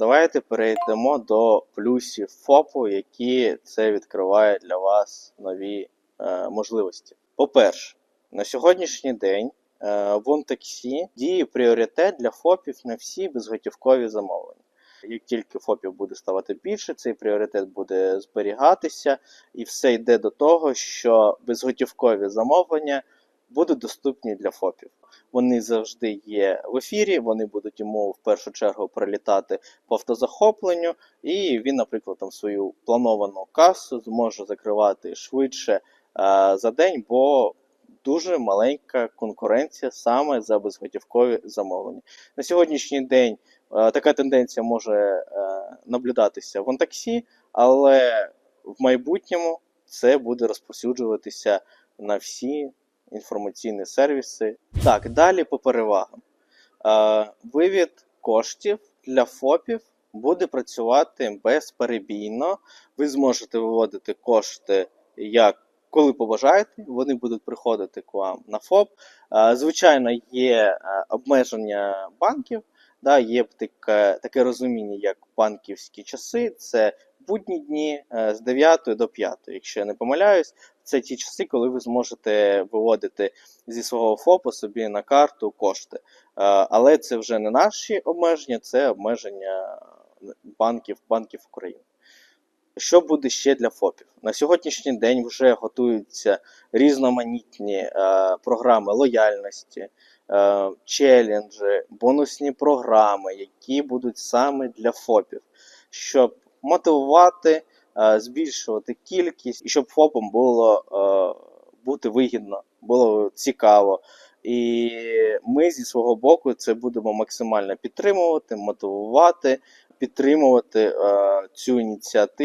давайте перейдемо до плюсів ФОПу, які це відкриває для вас нові е, можливості. По-перше, на сьогоднішній день е, в OnTaxi діє пріоритет для ФОПів на всі безготівкові замовлення. Як тільки ФОПів буде ставати більше, цей пріоритет буде зберігатися, і все йде до того, що безготівкові замовлення будуть доступні для ФОПів. Вони завжди є в ефірі, вони будуть йому в першу чергу прилітати по автозахопленню, і він, наприклад, там свою плановану касу зможе закривати швидше е, за день, бо дуже маленька конкуренція саме за безготівкові замовлення. На сьогоднішній день е, така тенденція може е, наблюдатися в онтаксі, але в майбутньому це буде розповсюджуватися на всі інформаційні сервіси. Так, далі по перевагам. Е, Вивід коштів для ФОПів буде працювати безперебійно. Ви зможете виводити кошти як коли побажаєте, вони будуть приходити к вам на ФОП. Е, Звичайно, є е, обмеження банків, да, є таке, таке розуміння, як банківські часи. Це будні дні е, з 9 до 5, якщо я не помиляюсь. Це ті часи, коли ви зможете виводити зі свого ФОПу собі на карту кошти. Е, Але це вже не наші обмеження, це обмеження банків, банків України. Що буде ще для ФОПів? На сьогоднішній день вже готуються різноманітні е, програми лояльності, е, челенджі, бонусні програми, які будуть саме для ФОПів, щоб мотивувати, е, збільшувати кількість і щоб ФОПам було е, бути вигідно, було цікаво. І ми зі свого боку це будемо максимально підтримувати, мотивувати, підтримувати е, цю ініціативу.